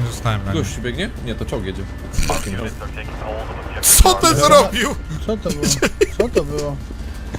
Nie zostałem na nim. Gość biegnie? Nie, to czołg jedzie. Co ty zrobił? Co to było? Co to było?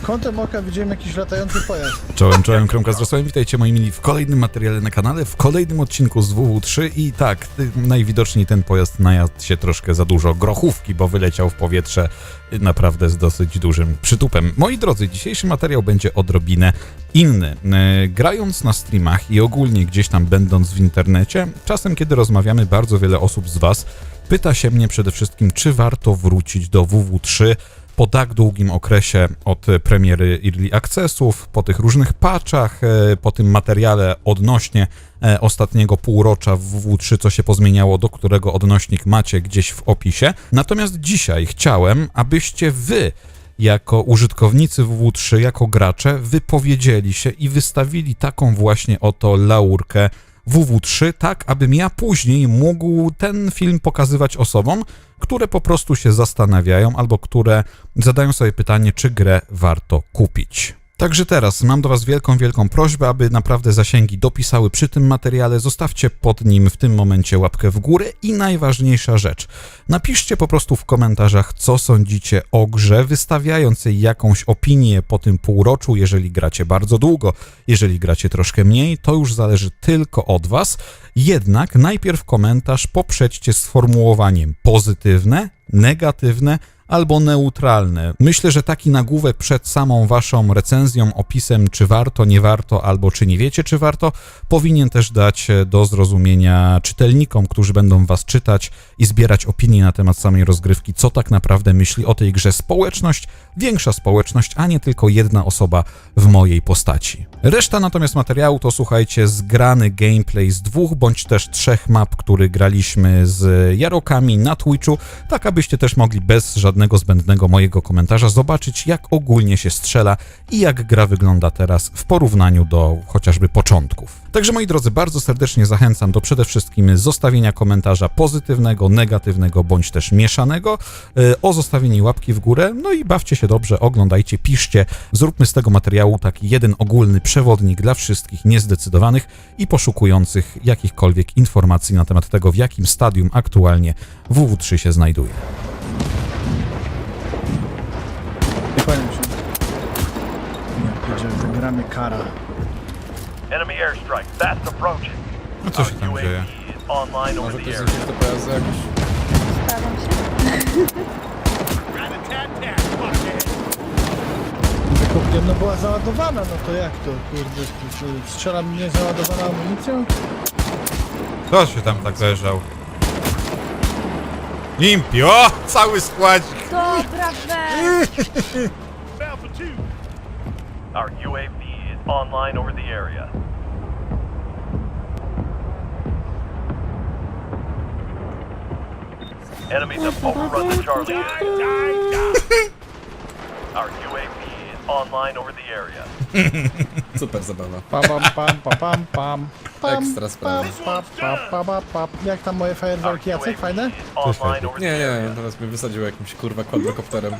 Kątem oka widziałem jakiś latający pojazd. Czołem, czołem, kromka z Rosłem. Witajcie moi mili w kolejnym materiale na kanale, w kolejnym odcinku z WW3 i tak, ty- najwidoczniej ten pojazd najadł się troszkę za dużo grochówki, bo wyleciał w powietrze y, naprawdę z dosyć dużym przytupem. Moi drodzy, dzisiejszy materiał będzie odrobinę inny. E, Grając na streamach i ogólnie gdzieś tam będąc w internecie, czasem kiedy rozmawiamy, bardzo wiele osób z was pyta się mnie przede wszystkim, czy warto wrócić do WW3 po tak długim okresie od premiery Early Accessów, po tych różnych patchach, e, po tym materiale odnośnie e, ostatniego półrocza w WW3, co się pozmieniało, do którego odnośnik macie gdzieś w opisie. Natomiast dzisiaj chciałem, abyście wy jako użytkownicy WW3, jako gracze, wypowiedzieli się i wystawili taką właśnie oto laurkę WW3, tak abym ja później mógł ten film pokazywać osobom, które po prostu się zastanawiają albo które zadają sobie pytanie, czy grę warto kupić. Także teraz mam do Was wielką, wielką prośbę, aby naprawdę zasięgi dopisały przy tym materiale. Zostawcie pod nim w tym momencie łapkę w górę i najważniejsza rzecz. Napiszcie po prostu w komentarzach, co sądzicie o grze, wystawiając jakąś opinię po tym półroczu, jeżeli gracie bardzo długo, jeżeli gracie troszkę mniej, to już zależy tylko od Was. Jednak najpierw komentarz poprzedźcie sformułowaniem pozytywne, negatywne albo neutralne. Myślę, że taki nagłówek przed samą waszą recenzją, opisem, czy warto, nie warto, albo czy nie wiecie, czy warto, powinien też dać e, do zrozumienia czytelnikom, którzy będą was czytać i zbierać opinie na temat samej rozgrywki, co tak naprawdę myśli o tej grze społeczność, większa społeczność, a nie tylko jedna osoba w mojej postaci. Reszta natomiast materiału to słuchajcie, zgrany gameplay z dwóch bądź też trzech map, który graliśmy z Jarokami na Twitchu, tak abyście też mogli bez żadnego zbędnego mojego komentarza zobaczyć, jak ogólnie się strzela i jak gra wygląda teraz w porównaniu do chociażby początków. Także moi drodzy, bardzo serdecznie zachęcam do przede wszystkim zostawienia komentarza pozytywnego, negatywnego bądź też mieszanego, e, o zostawienie łapki w górę, no i bawcie się dobrze, oglądajcie, piszcie, zróbmy z tego materiału taki jeden ogólny przewodnik dla wszystkich niezdecydowanych i poszukujących jakichkolwiek informacji na temat tego, w jakim stadium aktualnie WW3 się znajduje. Się. Ja powiedziałem, że gramy kara. Enemy airstrike, fast approaching. No co się tam UAV dzieje? online over Może the ktoś area. zniszczy te pojazdy jakoś? Staram się. Wykupiłem, no była załadowana, no to jak to, kurde, strzela mnie załadowana amunicją? Kto się tam tak leżał? Impi, o! Cały składzik! Dobra, weź. Our UAV is online over the area. Enemies have overrun the Charlie area. Our UAV online over the area. Super zabawa. Pam, pam, pam, pam, pam, pam. pam, Ekstra sprawa. pam, pam, pam, pam, pam. Jak tam moje fajerwerki, Jacek, fajne? online over Nie, the nie, area. teraz mnie wysadził jakimś kurwa quadrocopterem.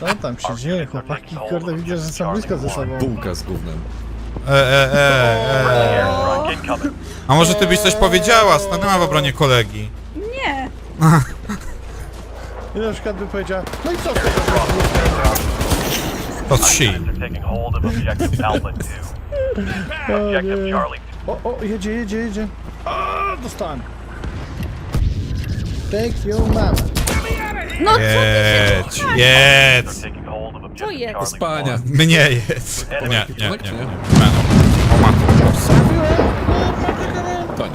Co tam się dzieje, chłopaki? Kurde, widzę, że są blisko ze sobą. Bułka z gównem. E, e, e, e. Airstrike incoming. A może ty byś coś powiedziała? Stanęła w obronie kolegi. Nie. I na przykład by powiedziała, no i co ty? To si. Units are taking hold of objective Alpha 2. Objective Charlie O, o, jedzie, jedzie, jedzie. A, dostałem. Take your mama. No co ty Jedź, jedź! Co jest? Spania. Mnie jedź. Nie, nie, nie. Nie? nie. O matko. To nie.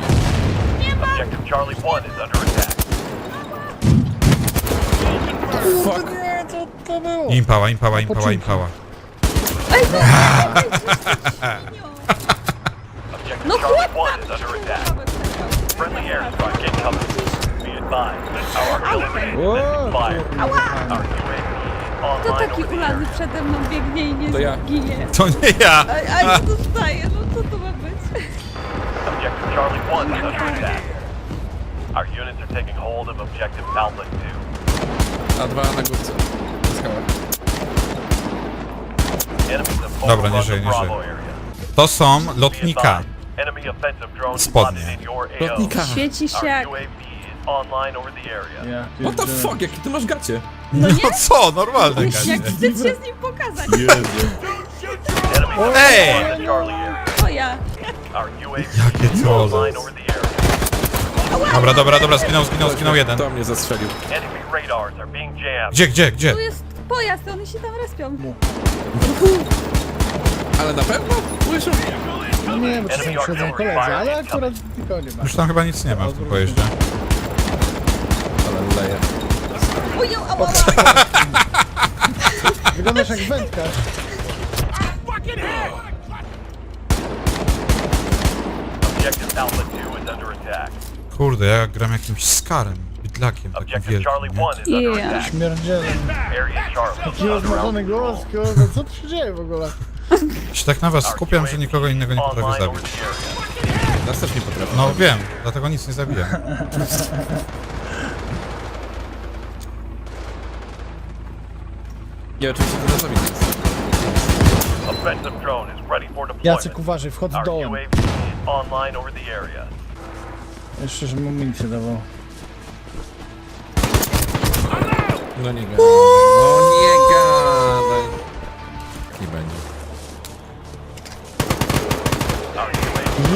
Objective Charlie 1 is under attack. Fuck. Co to było? Impała, impała, impała, impała. No Charlie To taki over ulany przede mną biegnie i nie To ja. zginie. To nie ja! A, a ja dostaję, no co to ma być? Charlie 1 under attack. Our units are taking hold of objective Alpha A dwa na górce. Dobra, nie żyje, nie żyje. To są lotnika. Spodnie. Lotnika. Świeci się jak... Ja What the pierdzielę. fuck, jakie ty masz gacie? No nie? No co, normalne Jak gacie. wstyd się z nim pokazać. Ej! To ja. Jakie area. Dobra, dobra, dobra, zginął, zginął, zginął jeden. To mnie zastrzelił. Gdzie, gdzie, gdzie? Tu jest pojazd, one się tam respią. Ale na pewno? Słyszę? No nie, bo czasami przychodzą koledzy, ale akurat nikogo nie ma. Już tam chyba nic nie ma w tym pojeździe. Ale leje. Ała. Wyglądasz jak wędkarz. Objective Alpha 2 is under attack. Kurde, ja gram jakimś skarem, bydlakiem takim wielkim. 1 is under Yeah. Charlie. Taki rozmarzony głos, kurde, co tu się dzieje w ogóle? Się tak na was skupiam, że nikogo innego nie potrafię zabić. Nas też nie potrafię. No wiem, dlatego nic nie zabiję. Nie, oczywiście to na zabij. Offensive drone is ready for Jacek, uważaj, wchodź Our dołem. UAV is online over the area. Jeszcze, że mu milicję dawał. No nie gadaj. No nie gadaj. Nie będzie.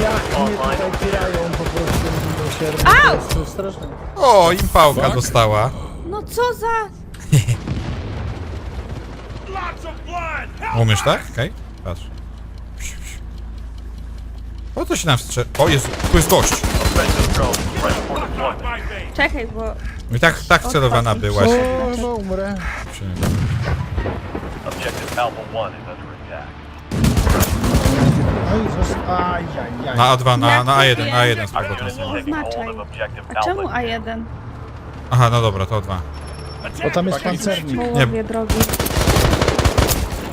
Jak mnie tutaj po prostu miłosiernie. To jest. O, im pałka Fuck. dostała. No co za... Umiesz tak? Okej, patrz. Psiu, psiu. O, to się nam wstrze... O Jezu, tu jest gość. offensive drone Czekaj, bo... I tak, tak celowana byłaś. O, chyba umrę. Objective Alpha 1 is under attack. Oj, zos... Ajajaj. Na A2, na, na A1, na A1 Our spoko. unit is taking hold Oznaczaj. of Objective A czemu Alpha 2. A1? Aha, no dobra, to dwa. Bo tam jest pancernik. Połowie drogi.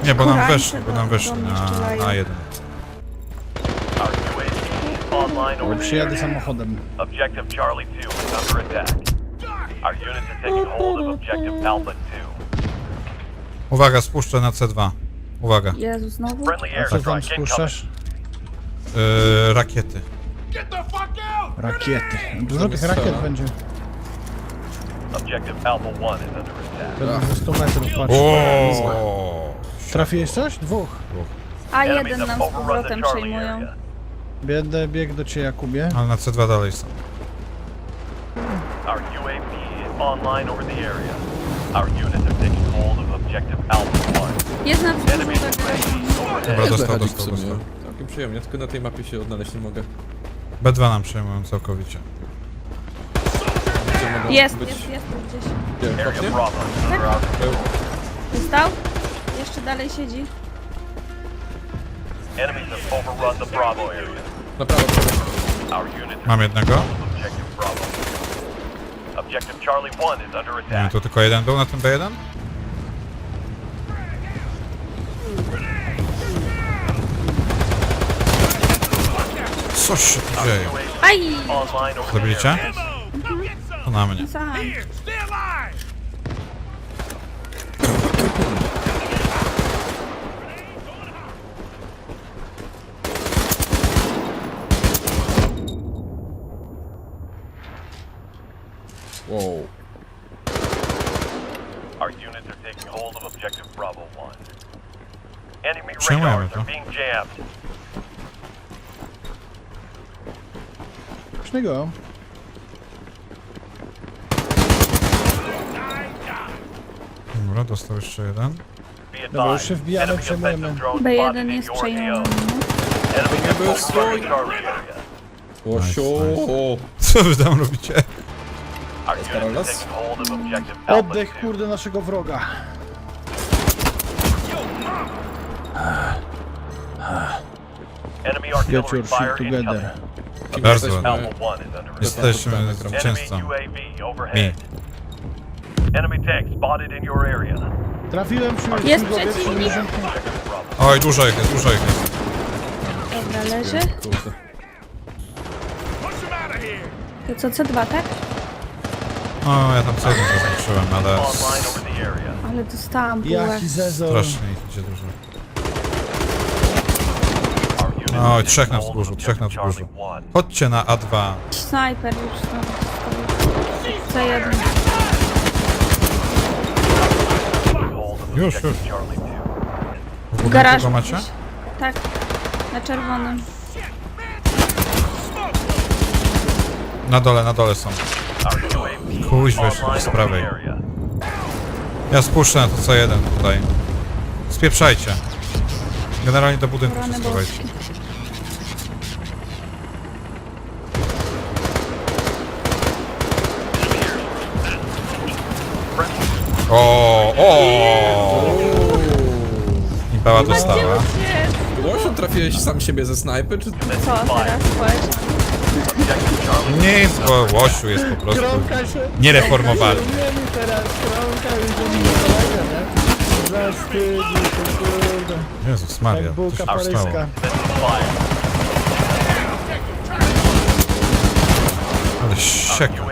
Nie, bo nam weszli, bo nam weszli na, na A1. Over the Przyjadę area. samochodem. Objective Charlie 2 is under attack. Our units are taking hold of Objective Alpha 2. Uwaga, spuszczę na C2. Uwaga. Jezu, znowu? Friendly A co tam airstrike incoming. spuszczasz? Yy, rakiety. Rakiety. Dużo tych rakiet będzie. Objective Alpha 1 is under attack. Pewnie ze 100 metrów, patrz. O. Trafiłeś coś? Dwóch. Enemies A1 have nam z overrun the powrotem Charlie przejmują. area. Biedę, bieg do ciebie, Jakubie. Ale na C2 dalej są. Our UAV is online over the area. Our units are taking hold of Objective Alpha 1. Jest na wzgórzu Enemy. UAV overhead. Dobra, dostał, dostał, w sumie. dostał. Całkiem przyjemnie, tylko na tej mapie się odnaleźć nie mogę. B2 nam przejmują całkowicie. Gdzie mogą Jest, być... jest, jest tu gdzieś. Gdzie, Area faktycznie? Bravo is under our Był. Dostał? Jeszcze dalej siedzi. Enemies have overrun the Bravo area. Na prawo, prawo. Our units are Mam jednego. Objective Bravo. Objective Charlie 1 is under Nie wiem, attack. tu tylko jeden był na tym B1? Coś się tu dzieje. Aj! Online over. To na mnie. Sam. Wow. Our units are taking hold of Objective Bravo 1. Enemy radars to. are being jammed. Dobra, dostał jeszcze jeden. Be Dobra, już advised, się wbijamy, enemy przejmujemy. offensive drone B1 spotted in jest your. Enemy Charlie area. Łosio. Co wy tam robicie? Oddech, 2. kurde, naszego wroga. Get your shit together. Bardzo jesteśmy? ładnie. Alpha 1 is under attack. Jesteśmy your area. Trafiłem przy Jest przeciwnik. 70. Objective Bravo. Oj, dużo ich jest, dużo ich jest. Dobra, leży. Kurde. To co, C2, tak? O, ja tam C1 zaznaczyłem, ale Online over the area. Ale dostałam bułę. Jaki zezor. strasznie ich idzie dużo. Our units Oj, trzech na wzgórzu, trzech na wzgórzu. Chodźcie na A2. Snajper już tam stoi. Za jednym. Już, już. W W budynku garażu go macie? gdzieś. Tak. Na czerwonym. Na dole, na dole są. Kuźwa, jeszcze z prawej. Ja spuszczę na to co jeden tutaj. Spieprzajcie. Generalnie do budynku się schowajcie. O, o! I bała dostała. Łosiu, trafiłeś sam siebie ze snajpy, czy... Co teraz? Powiedz. Nic, bo łosiu jest po prostu Kromka się... teraz i to nie kolega, nie? Zastydził się, kurde. Jezus Maria, Jak bułka się stało? paryska. Ale sieka.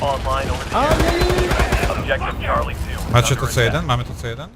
Online over the A, nie, nie, nie. objective Charlie 2. Macie to co jeden? Mamy to co jeden?